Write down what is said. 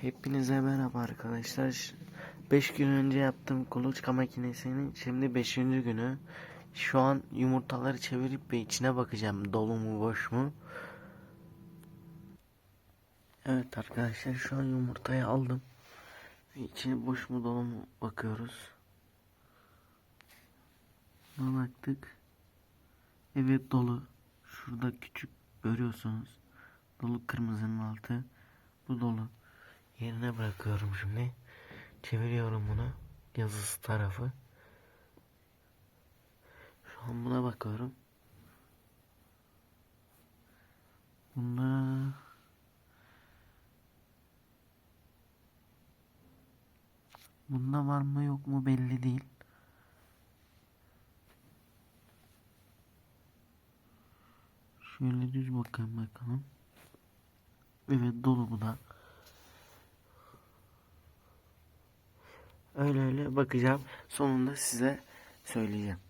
Hepinize merhaba arkadaşlar. 5 gün önce yaptığım kuluçka makinesinin şimdi 5. günü. Şu an yumurtaları çevirip bir içine bakacağım. Dolu mu boş mu? Evet arkadaşlar şu an yumurtayı aldım. Ve içine boş mu dolu mu bakıyoruz. Buna baktık. Evet dolu. Şurada küçük görüyorsunuz. Dolu kırmızının altı. Bu dolu. Yerine bırakıyorum şimdi. Çeviriyorum bunu. Yazısı tarafı. Şu an buna bakıyorum. Bunda Bunda var mı yok mu belli değil. Şöyle düz bakayım bakalım. Evet dolu bu da. Öyle öyle bakacağım. Sonunda size söyleyeceğim.